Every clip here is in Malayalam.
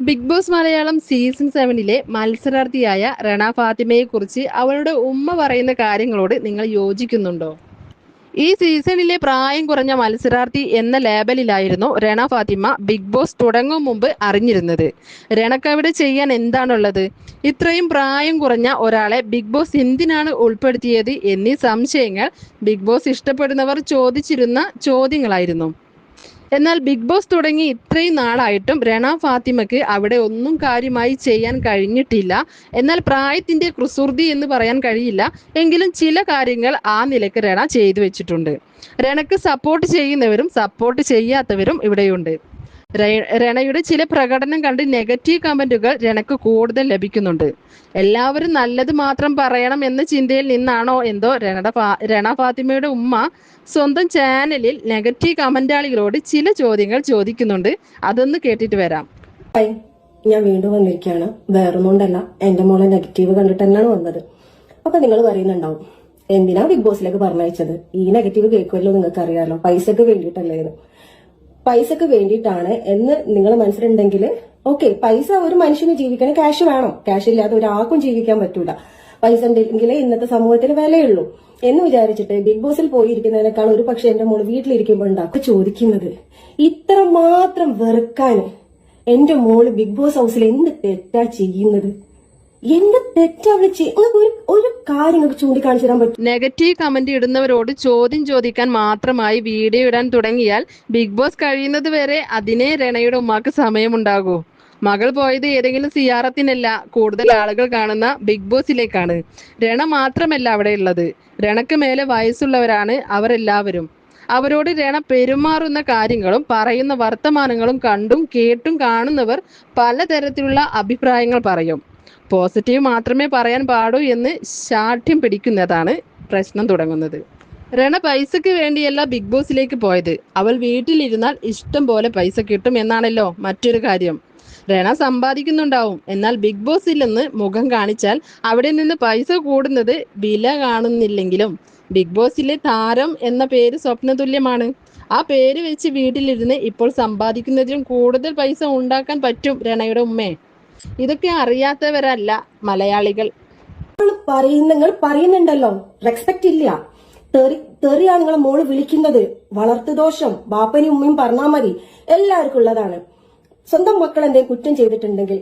ബിഗ് ബോസ് മലയാളം സീസൺ സെവനിലെ മത്സരാർത്ഥിയായ റണ ഫാത്തിമയെ കുറിച്ച് അവളുടെ ഉമ്മ പറയുന്ന കാര്യങ്ങളോട് നിങ്ങൾ യോജിക്കുന്നുണ്ടോ? ഈ സീസണിലെ പ്രായം കുറഞ്ഞ മത്സരാർത്ഥി എന്ന ലേബലിലായിരുന്നു രണ ഫാത്തിമ ബിഗ് ബോസ് തുടങ്ങും മുമ്പ് അറിഞ്ഞിരുന്നത്. രണക്കവിടെ ചെയ്യാൻ എന്താണുള്ളത്? ഇത്രയും പ്രായം കുറഞ്ഞ ഒരാളെ ബിഗ് ബോസ് എന്തിനാണ് ഉൾപ്പെടുത്തിയത് എന്നീ സംശയങ്ങൾ ബിഗ് ബോസ് ഇഷ്ടപ്പെടുന്നവർ ചോദിച്ചിരുന്ന ചോദ്യങ്ങളായിരുന്നു. എന്നാൽ ബിഗ് ബോസ് തുടങ്ങി ഇത്രയും നാളായിട്ടും രണ ഫാത്തിമയ്ക്ക് അവിടെ ഒന്നും കാര്യമായി ചെയ്യാൻ കഴിഞ്ഞിട്ടില്ല. എന്നാൽ പ്രായത്തിന്റെ കുസൃതി എന്ന് പറയാൻ കഴിയില്ല. എങ്കിലും ചില കാര്യങ്ങൾ ആ നിലയ്ക്ക് രണ ചെയ്തു വെച്ചിട്ടുണ്ട്. രണക്ക് സപ്പോർട്ട് ചെയ്യുന്നവരും സപ്പോർട്ട് ചെയ്യാത്തവരും ഇവിടെയുണ്ട്. രണയുടെ ചില പ്രകടനം കണ്ട് നെഗറ്റീവ് കമന്റുകൾ രണക്ക് കൂടുതൽ ലഭിക്കുന്നുണ്ട്. എല്ലാവരും നല്ലത് മാത്രം പറയണം എന്ന ചിന്തയിൽ നിന്നാണോ എന്തോ രണ ഫാ- രണ ഫാത്തിമയുടെ ഉമ്മ സ്വന്തം ചാനലിൽ നെഗറ്റീവ് കമന്റാളികളോട് ചില ചോദ്യങ്ങൾ ചോദിക്കുന്നുണ്ട്. അതൊന്ന് കേട്ടിട്ട് വരാം. ഞാൻ വീണ്ടും വന്നിരിക്കുകയാണ്. വേറൊന്നുകൊണ്ടല്ല എന്റെ മോളെ നെഗറ്റീവ് കണ്ടിട്ട് തന്നെയാണ് വന്നത്. അപ്പൊ നിങ്ങൾ പറയുന്നുണ്ടാവും എന്തിനാ ബിഗ് ബോസിലേക്ക് പറഞ്ഞയച്ചത്? ഈ നെഗറ്റീവ് കേൾക്കുമല്ലോ നിങ്ങൾക്ക് അറിയാമല്ലോ പൈസക്ക് വേണ്ടിയിട്ടല്ലേ പൈസക്ക് വേണ്ടിയിട്ടാണ് എന്ന് നിങ്ങൾ മനസ്സിലുണ്ടെങ്കിൽ ഓക്കെ പൈസ ഒരു മനുഷ്യന് ജീവിക്കണം ക്യാഷ് വേണം. ക്യാഷ് ഇല്ലാതെ ഒരാൾക്കും ജീവിക്കാൻ പറ്റൂല. പൈസ ഉണ്ടെങ്കിലേ ഇന്നത്തെ സമൂഹത്തിന് വിലയുള്ളൂ. എന്ന് വിചാരിച്ചിട്ട് ബിഗ് ബോസിൽ പോയിരിക്കുന്നതിനേക്കാൾ ഒരു പക്ഷെ എന്റെ മോൾ വീട്ടിലിരിക്കുമ്പോൾ ഉണ്ടാക്കി ചോദിക്കുന്നത് ഇത്ര മാത്രം വെറുക്കാൻ എന്റെ മോൾ ബിഗ് ബോസ് ഹൗസിൽ എന്ത് തെറ്റാ ചെയ്യുന്നത്? എന്ത് തെറ്റാ അവൾ നിങ്ങൾക്ക് ഒരു ഒരു കാര്യം ചൂണ്ടിക്കാണിച്ചു തരാൻ പറ്റും. നെഗറ്റീവ് കമന്റ് ഇടുന്നവരോട് ചോദ്യം ചോദിക്കാൻ മാത്രമായി വീഡിയോ ഇടാൻ തുടങ്ങിയാൽ ബിഗ് ബോസ് കഴിയുന്നത് വരെ അതിനെ രണയുടെ ഉമ്മാക്ക് സമയമുണ്ടാകൂ. മകൾ പോയത് ഏതെങ്കിലും സിയാറത്തിനല്ല കൂടുതൽ ആളുകൾ കാണുന്ന ബിഗ് ബോസിലേക്കാണ് രണ മാത്രമല്ല അവിടെ ഉള്ളത്. രണക്ക് മേലെ വയസ്സുള്ളവരാണ് അവരെല്ലാവരും. അവരോട് രണ പെരുമാറുന്ന കാര്യങ്ങളും പറയുന്ന വർത്തമാനങ്ങളും കണ്ടും കേട്ടും കാണുന്നവർ പലതരത്തിലുള്ള അഭിപ്രായങ്ങൾ പറയും. പോസിറ്റീവ് മാത്രമേ പറയാൻ പാടൂ എന്ന് ശാഠ്യം പിടിക്കുന്നതാണ് പ്രശ്നം തുടങ്ങുന്നത്. രണ പൈസക്ക് വേണ്ടിയല്ല ബിഗ് ബോസിലേക്ക് പോയത്. അവൾ വീട്ടിലിരുന്നാൽ ഇഷ്ടം പോലെ പൈസ കിട്ടും എന്നാണല്ലോ മറ്റൊരു കാര്യം. രണ സമ്പാദിക്കുന്നുണ്ടാവും. എന്നാൽ ബിഗ് ബോസിൽ നിന്ന് മുഖം കാണിച്ചാൽ അവിടെ നിന്ന് പൈസ കൂടുന്നത് വില കാണുന്നില്ലെങ്കിലും ബിഗ് ബോസിലെ താരം എന്ന പേര് സ്വപ്നതുല്യമാണ്. ആ പേര് വെച്ച് വീട്ടിലിരുന്ന് ഇപ്പോൾ സമ്പാദിക്കുന്നതിലും കൂടുതൽ പൈസ ഉണ്ടാക്കാൻ പറ്റും രണയുടെ ഉമ്മേ. ഇതൊക്കെ അറിയാത്തവരല്ല മലയാളികൾ. പറയുന്ന നിങ്ങൾ പറയുന്നുണ്ടല്ലോ. റെസ്പെക്ട് ഇല്ല. തെറി തെറിയാണ് നിങ്ങളെ മോൾ വിളിക്കുന്നത്. വളർത്തുദോഷം ബാപ്പനും ഉമ്മയും പറഞ്ഞാൽ മതി. എല്ലാവർക്കും ഉള്ളതാണ്. സ്വന്തം മക്കൾ എന്തെങ്കിലും കുറ്റം ചെയ്തിട്ടുണ്ടെങ്കിൽ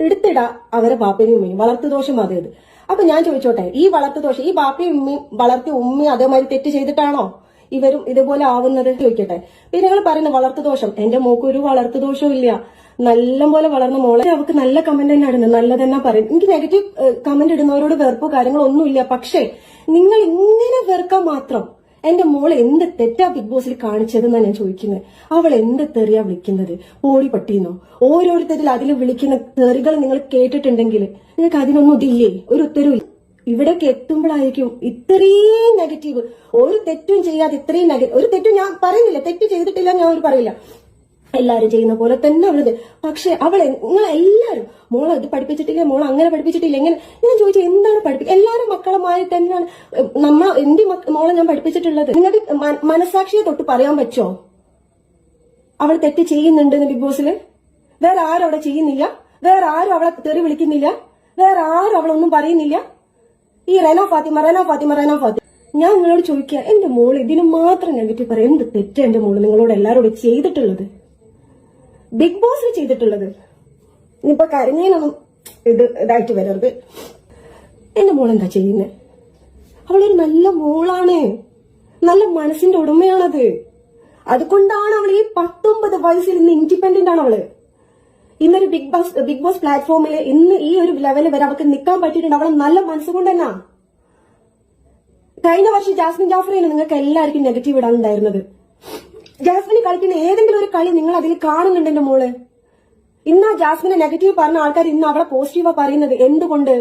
എടുത്തിടാ അവരെ ബാപ്പനും ഉമ്മയും. വളർത്തുദോഷം അതേത് അപ്പൊ ഞാൻ ചോദിച്ചോട്ടെ ഈ വളർത്തുദോഷം ഈ ബാപ്പയും ഉമ്മയും വളർത്തി ഉമ്മയും അതേമാതിരി തെറ്റ് ചെയ്തിട്ടാണോ ഇവരും ഇതുപോലെ ആവുന്നത്? ചോദിക്കട്ടെ. പിന്നെ നിങ്ങൾ പറയുന്ന വളർത്തുദോഷം എന്റെ മോക്ക് ഒരു വളർത്തുദോഷവും ഇല്ല. നല്ലപോലെ വളർന്ന മോളെ. അവർക്ക് നല്ല കമന്റ് തന്നെ ഇടുന്നത് നല്ലതെന്നാ തന്നെ പറയും എനിക്ക് നെഗറ്റീവ് കമന്റ് ഇടുന്നവരോട് വെറുപ്പോ കാര്യങ്ങളോ ഒന്നുമില്ല. പക്ഷേ നിങ്ങൾ ഇങ്ങനെ വെറുക്കാൻ മാത്രം എന്റെ മോൾ എന്ത് തെറ്റാ ബിഗ് ബോസിൽ കാണിച്ചതെന്നാ ഞാൻ ചോദിക്കുന്നത്. അവൾ എന്ത് തെറിയാ വിളിക്കുന്നത്? ഓടി പട്ടിയെന്നോ ഓരോരുത്തരിൽ അതിൽ വിളിക്കുന്ന തെറികൾ നിങ്ങൾ കേട്ടിട്ടുണ്ടെങ്കിൽ നിങ്ങൾക്ക് അതിനൊന്നും ഇതില്ലേ ഒരു ഉത്തരവില്ല ഇവിടേക്ക് എത്തുമ്പോഴായിരിക്കും ഇത്രയും നെഗറ്റീവ് ഒരു തെറ്റും ചെയ്യാതെ ഇത്രയും നെഗറ്റീവ് ഒരു തെറ്റും ഞാൻ പറയുന്നില്ല. തെറ്റ് ചെയ്തിട്ടില്ല ഞാൻ ഒരു പറയില്ല. എല്ലാരും ചെയ്യുന്ന പോലെ തന്നെ അവളത്. പക്ഷെ അവൾ നിങ്ങൾ എല്ലാരും മോളെ ഇത് പഠിപ്പിച്ചിട്ടില്ല? മോൾ അങ്ങനെ പഠിപ്പിച്ചിട്ടില്ല? എങ്ങനെ ഞാൻ ചോദിച്ചു എന്താണ് പഠിപ്പിക്കുക എല്ലാവരും മക്കളുമായി തന്നെയാണ്. നമ്മ എന്റെ മോളെ ഞാൻ പഠിപ്പിച്ചിട്ടുള്ളത്. നിങ്ങൾക്ക് മനസാക്ഷിയെ തൊട്ട് പറയാൻ പറ്റോ? അവൾ തെറ്റ് ചെയ്യുന്നുണ്ട് ബിഗ് ബോസിൽ വേറെ ആരും അവിടെ ചെയ്യുന്നില്ല? വേറെ ആരും അവളെ തെറി വിളിക്കുന്നില്ല? വേറെ ആരും അവളൊന്നും പറയുന്നില്ല? ഈ റെന ഫാത്തിമ റെന ഫാത്തിമ റെന ഫാത്തിമ. ഞാൻ നിങ്ങളോട് ചോദിക്കുക എന്റെ മോൾ ഇതിന് മാത്രം നെഗറ്റീവ് പറയാം. എന്ത് തെറ്റാ എന്റെ മോൾ നിങ്ങളോട് എല്ലാരോടും ചെയ്തിട്ടുള്ളത്? ബിഗ് ബോസിൽ ചെയ്തിട്ടുള്ളത്. ഇനിയിപ്പോ കരഞ്ഞതിനൊന്നും ഇത് ഇതായിട്ട് വരരുത്. എന്റെ മോൾ എന്താ ചെയ്യുന്നത് അവളൊരു നല്ല മോളാണ്. നല്ല മനസ്സിന്റെ ഉടമയാണത്. അതുകൊണ്ടാണ് അവൾ ഈ പത്തൊമ്പത് വയസ്സിൽ ഇന്ന് ഇൻഡിപെൻഡന്റ് ആണ് അവൾ. ഇന്നൊരു ബിഗ് ബോസ് ബിഗ് ബോസ് പ്ലാറ്റ്ഫോമിൽ ഇന്ന് ഈ ഒരു ലെവലിൽ വരെ അവൾക്ക് നിൽക്കാൻ പറ്റിയിട്ടുണ്ട്. അവളെ നല്ല മനസ്സുകൊണ്ട് തന്നെ. കഴിഞ്ഞ വർഷം ജാസ്മിൻ ജാഫറിന് നിങ്ങൾക്ക് എല്ലാവർക്കും നെഗറ്റീവ് ഇടാനുണ്ടായിരുന്നത്. ജാസ്മിന് കളിക്കുന്ന ഏതെങ്കിലും ഒരു കളി നിങ്ങൾ അതിൽ കാണുന്നുണ്ട് എന്റെ മോൾ. ഇന്ന് ആ ജാസ്മിനെ നെഗറ്റീവ് പറഞ്ഞ ആൾക്കാർ ഇന്ന് അവളെ പോസിറ്റീവാ പറയുന്നത് എന്തുകൊണ്ട്?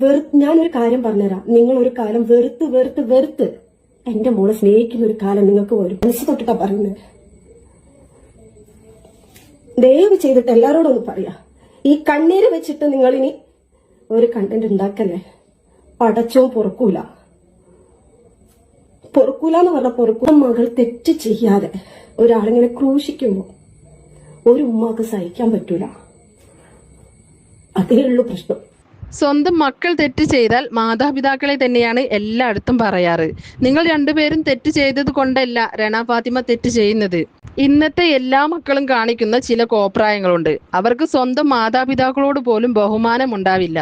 വെറു ഞാനൊരു കാര്യം പറഞ്ഞുതരാം. നിങ്ങൾ ഒരു കാലം വെറുത്ത് വെറുത്ത് വെറുത്ത് എന്റെ മോളെ സ്നേഹിക്കുന്ന ഒരു കാലം നിങ്ങൾക്ക് ഒരു മനസ്സ് തൊട്ടിട്ടാ പറയുന്നത്. ദയവ് ചെയ്തിട്ട് എല്ലാരോടും ഒന്ന് പറയാ. ഈ കണ്ണീര് വെച്ചിട്ട് നിങ്ങളിനി ഒരു കണ്ടന്റ് ഉണ്ടാക്കല്ലേ? പടച്ചോ പൊറുക്കൂല. പൊറുക്കൂല എന്ന് പറഞ്ഞ പൊറുക്കൂല മകൾ തെറ്റ് ചെയ്യാതെ ഒരാളിങ്ങനെ ക്രൂശിക്കുമ്പോ ഒരു ഉമ്മാക്ക് സഹിക്കാൻ പറ്റൂല. അതേ ഉള്ളൂ പ്രശ്നം. സ്വന്തം മക്കൾ തെറ്റ് ചെയ്താൽ മാതാപിതാക്കളെ തന്നെയാണ് എല്ലായിടത്തും പറയാറ്. നിങ്ങൾ രണ്ടുപേരും തെറ്റ് ചെയ്തത് കൊണ്ടല്ല രണ ഫാത്തിമ തെറ്റ് ചെയ്യുന്നത്. ഇന്നത്തെ എല്ലാ മക്കളും കാണിക്കുന്ന ചില കോപ്രായങ്ങളുണ്ട്. അവർക്ക് സ്വന്തം മാതാപിതാക്കളോട് പോലും ബഹുമാനം ഉണ്ടാവില്ല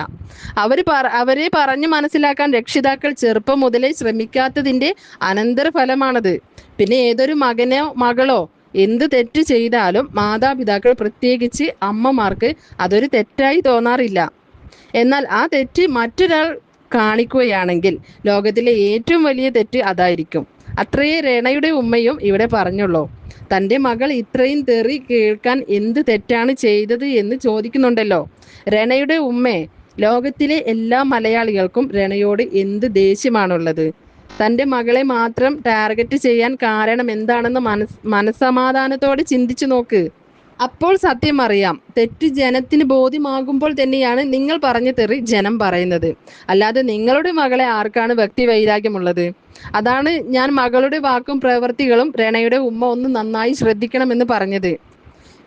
അവർ അവരെ പറഞ്ഞു മനസ്സിലാക്കാൻ രക്ഷിതാക്കൾ ചെറുപ്പം മുതലേ ശ്രമിക്കാത്തതിന്റെ അനന്തരഫലമാണത്. പിന്നെ ഏതൊരു മകനോ മകളോ എന്ത് തെറ്റ് ചെയ്താലും മാതാപിതാക്കൾ പ്രത്യേകിച്ച് അമ്മമാർക്ക് അതൊരു തെറ്റായി തോന്നാറില്ല. എന്നാൽ ആ തെറ്റ് മറ്റൊരാൾ കാണിക്കുകയാണെങ്കിൽ ലോകത്തിലെ ഏറ്റവും വലിയ തെറ്റ് അതായിരിക്കും. അത്രയേ രേണയുടെ ഉമ്മയും ഇവിടെ പറഞ്ഞുള്ളൂ. തന്റെ മകൾ ഇത്രയും തെറി കേൾക്കാൻ എന്ത് തെറ്റാണ് ചെയ്തത് എന്ന് ചോദിക്കുന്നുണ്ടല്ലോ. രണയുടെ ഉമ്മേ ലോകത്തിലെ എല്ലാ മലയാളികൾക്കും രണയോട് എന്ത് ദേഷ്യമാണുള്ളത്? തന്റെ മകളെ മാത്രം ടാർഗറ്റ് ചെയ്യാൻ കാരണം എന്താണെന്ന് മനസ് മനസ്സമാധാനത്തോടെ ചിന്തിച്ചു നോക്ക്. അപ്പോൾ സത്യം അറിയാം. തെറ്റ് ജനത്തിന് ബോധ്യമാകുമ്പോൾ തന്നെയാണ് നിങ്ങൾ പറഞ്ഞ തെറി ജനം പറയുന്നത്. അല്ലാതെ നിങ്ങളുടെ മകളെ ആർക്കാണ് വ്യക്തി വൈരാഗ്യമുള്ളത്? അതാണ് ഞാൻ മകളുടെ വാക്കും പ്രവൃത്തികളും രണയുടെ ഉമ്മ ഒന്ന് നന്നായി ശ്രദ്ധിക്കണമെന്ന് പറഞ്ഞത്.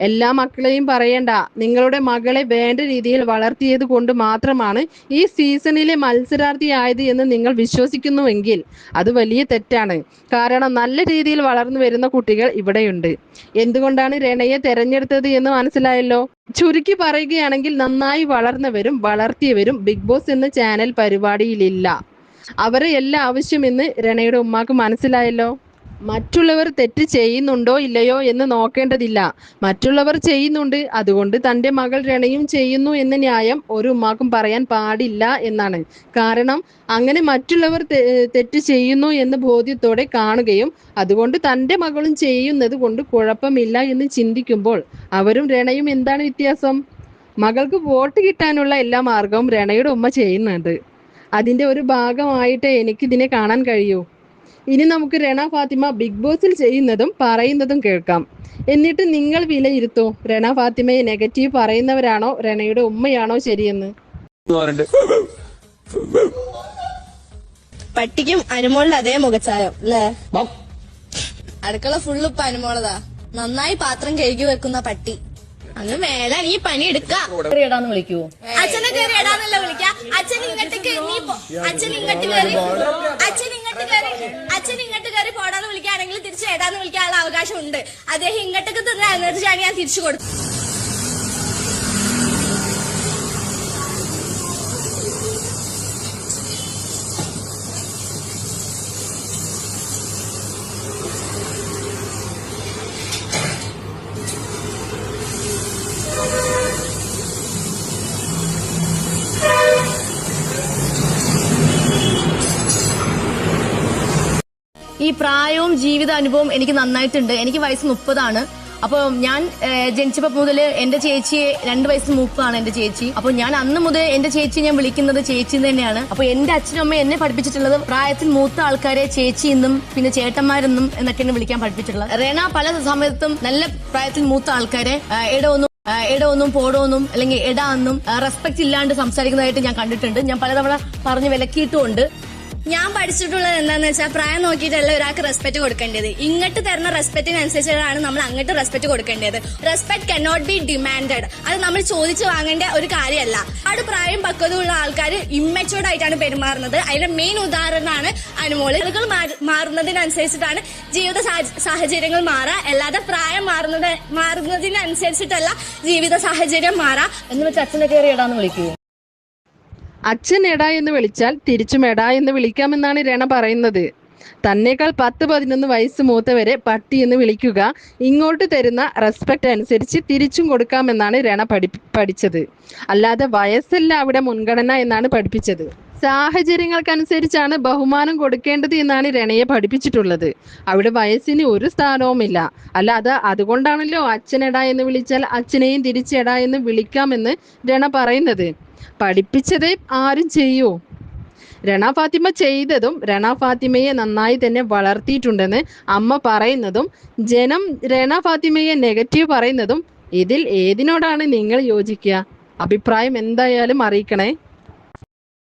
എല്ലാ മക്കളെയും പറയണ്ട. നിങ്ങളുടെ മകളെ വേണ്ട രീതിയിൽ വളർത്തിയത് കൊണ്ട് മാത്രമാണ് ഈ സീസണിലെ മത്സരാർത്ഥിയായത് എന്ന് നിങ്ങൾ വിശ്വസിക്കുന്നുവെങ്കിൽ അത് വലിയ തെറ്റാണ്. കാരണം നല്ല രീതിയിൽ വളർന്നു വരുന്ന കുട്ടികൾ ഇവിടെയുണ്ട്. എന്തുകൊണ്ടാണ് രണയെ തെരഞ്ഞെടുത്തത് എന്ന് മനസ്സിലായല്ലോ? ചുരുക്കി പറയുകയാണെങ്കിൽ നന്നായി വളർന്നവരും വളർത്തിയവരും ബിഗ് ബോസ് എന്ന ചാനൽ പരിപാടിയിലില്ല. അവരെ എല്ലാ ആവശ്യമെന്ന് രണയുടെ ഉമ്മാക്ക് മനസ്സിലായല്ലോ? മറ്റുള്ളവർ തെറ്റ് ചെയ്യുന്നുണ്ടോ ഇല്ലയോ എന്ന് നോക്കേണ്ടതില്ല. മറ്റുള്ളവർ ചെയ്യുന്നുണ്ട് അതുകൊണ്ട് തന്റെ മകൾ രണയും ചെയ്യുന്നു എന്ന ന്യായം ഒരു ഉമ്മാക്കും പറയാൻ പാടില്ല എന്നാണ്. കാരണം അങ്ങനെ മറ്റുള്ളവർ തെറ്റ് ചെയ്യുന്നു എന്ന ബോധ്യത്തോടെ കാണുകയും അതുകൊണ്ട് തന്റെ മകളും ചെയ്യുന്നത് കൊണ്ട് കുഴപ്പമില്ല എന്ന് ചിന്തിക്കുമ്പോൾ അവരും രണയും എന്താണ് വ്യത്യാസം? മകൾക്ക് വോട്ട് കിട്ടാനുള്ള എല്ലാ മാർഗവും രണയുടെ ഉമ്മ ചെയ്യുന്നുണ്ട് അതിന്റെ ഒരു ഭാഗമായിട്ട് എനിക്കിതിനെ കാണാൻ കഴിയൂ. ഇനി നമുക്ക് രണ ഫാത്തിമ ബിഗ് ബോസിൽ ചെയ്യുന്നതും പറയുന്നതും കേൾക്കാം. എന്നിട്ട് നിങ്ങൾ വിലയിരുത്തൂ രണ ഫാത്തിമയെ നെഗറ്റീവ് പറയുന്നവരാണോ? രണയുടെ ഉമ്മയാണോ ശരിയെന്ന്? പട്ടിക്കും അനുമോളിന്റെ അതേ മുഖച്ചായം അല്ലേ അടുക്കള ഫുള്ള് ഇപ്പൊ അനുമോളതാ. നന്നായി പാത്രം കഴുകി വെക്കുന്ന പട്ടി. അങ്ങ് മേലെ നീ പണി എടുക്ക. ഇടാന്ന് വിളിക്കൂ. അച്ഛനെ കയറി ഇടാന്നല്ല വിളിക്ക. അച്ഛൻ ഇങ്ങോട്ട് നീ അച്ഛൻ ഇങ്ങോട്ട് കയറി അച്ഛൻ ഇങ്ങോട്ട് കയറി അച്ഛൻ ഇങ്ങോട്ട് കയറി പോടാന്ന് വിളിക്കുകയാണെങ്കിൽ തിരിച്ച് ഇടാന്ന് വിളിക്കാനുള്ള അവകാശം ഉണ്ട് അദ്ദേഹം ഇങ്ങോട്ടേക്ക് തന്നെ. എനർജിയാണ് ഞാൻ തിരിച്ചു കൊടുത്തത് ഈ പ്രായവും ജീവിത അനുഭവം എനിക്ക് നന്നായിട്ടുണ്ട്. എനിക്ക് വയസ്സ് മുപ്പതാണ്. അപ്പൊ ഞാൻ ജനിച്ചപ്പോ മുതൽ എന്റെ ചേച്ചി രണ്ട് വയസ്സ് മൂപ്പാണ് എന്റെ ചേച്ചി. അപ്പൊ ഞാൻ അന്ന് മുതൽ എന്റെ ചേച്ചി ഞാൻ വിളിക്കുന്നത് ചേച്ചി തന്നെയാണ്. അപ്പൊ എന്റെ അച്ഛനും അമ്മ എന്നെ പഠിപ്പിച്ചിട്ടുള്ളത് പ്രായത്തിൽ മൂത്ത ആൾക്കാരെ ചേച്ചി എന്നും പിന്നെ ചേട്ടന്മാരെന്നും എന്നൊക്കെയാണ് വിളിക്കാൻ പഠിപ്പിച്ചിട്ടുള്ളത്. റേണ പല സമയത്തും നല്ല പ്രായത്തിൽ മൂത്ത ആൾക്കാരെ ഇടവൊന്നും എടൊന്നും പോടോന്നും അല്ലെങ്കിൽ എടാ എന്നും റെസ്പെക്ട് ഇല്ലാണ്ട് സംസാരിക്കുന്നതായിട്ട് ഞാൻ കണ്ടിട്ടുണ്ട്. ഞാൻ പലതവണ പറഞ്ഞു വിലക്കിയിട്ടുമുണ്ട്. ഞാൻ പഠിച്ചിട്ടുള്ളത് എന്താന്ന് വെച്ചാൽ പ്രായം നോക്കിയിട്ടല്ല ഒരാൾക്ക് റെസ്പെക്ട് കൊടുക്കേണ്ടത്. ഇങ്ങോട്ട് തരുന്ന റെസ്പെക്റ്റിനനുസരിച്ചാണ് നമ്മൾ അങ്ങോട്ട് റെസ്പെക്ട് കൊടുക്കേണ്ടത്. റെസ്പെക്ട് കനോട്ട് ബി ഡിമാൻഡഡ് അത് നമ്മൾ ചോദിച്ചു വാങ്ങേണ്ട ഒരു കാര്യമല്ല. അവിടെ പ്രായം പക്വതയുള്ള ആൾക്കാർ ഇമ്മച്ചുവർഡ് ആയിട്ടാണ് പെരുമാറുന്നത്. അതിന്റെ മെയിൻ ഉദാഹരണമാണ് അനുമോൾ. മാറി- മാറുന്നതിനനുസരിച്ചിട്ടാണ് ജീവിത സാഹചര്യങ്ങൾ മാറുക അല്ലാതെ പ്രായം മാറുന്നത് മാറുന്നതിനനുസരിച്ചിട്ടല്ല ജീവിത സാഹചര്യം മാറാ. എന്ന് വെച്ച് അച്ഛനെ കയറി ഇടാന്ന് വിളിക്കൂ. അച്ഛൻ എടാ എന്ന് വിളിച്ചാൽ തിരിച്ചും എടാ എന്ന് വിളിക്കാമെന്നാണ് രണ പറയുന്നത്. തന്നേക്കാൾ പത്ത് പതിനൊന്ന് വയസ്സ് മൂത്തവരെ പട്ടി എന്ന് വിളിക്കുക ഇങ്ങോട്ട് തരുന്ന റെസ്പെക്റ്റ് അനുസരിച്ച് തിരിച്ചും കൊടുക്കാമെന്നാണ് രണ പഠി പഠിച്ചത്. അല്ലാതെ വയസ്സല്ല അവിടെ മുൻഗണന എന്നാണ് പഠിപ്പിച്ചത്. സാഹചര്യങ്ങൾക്കനുസരിച്ചാണ് ബഹുമാനം കൊടുക്കേണ്ടത് എന്നാണ് രണയെ പഠിപ്പിച്ചിട്ടുള്ളത്. അവിടെ വയസ്സിന് ഒരു സ്ഥാനവുമില്ല. അത് അതുകൊണ്ടാണല്ലോ അച്ഛനെടാ എന്ന് വിളിച്ചാൽ അച്ഛനെയും തിരിച്ചെടാ എന്ന് വിളിക്കാമെന്ന് രണ പറയുന്നത്. പഠിപ്പിച്ചതേ ആരും ചെയ്യൂ? രണ ഫാത്തിമ ചെയ്തതും രണ ഫാത്തിമയെ നന്നായി തന്നെ വളർത്തിയിട്ടുണ്ടെന്ന് അമ്മ പറയുന്നതും ജനം രണ ഫാത്തിമയെ നെഗറ്റീവ് പറയുന്നതും ഇതിൽ ഏതിനോടാണ് നിങ്ങൾ യോജിക്കുക? അഭിപ്രായം എന്തായാലും അറിയിക്കണേ.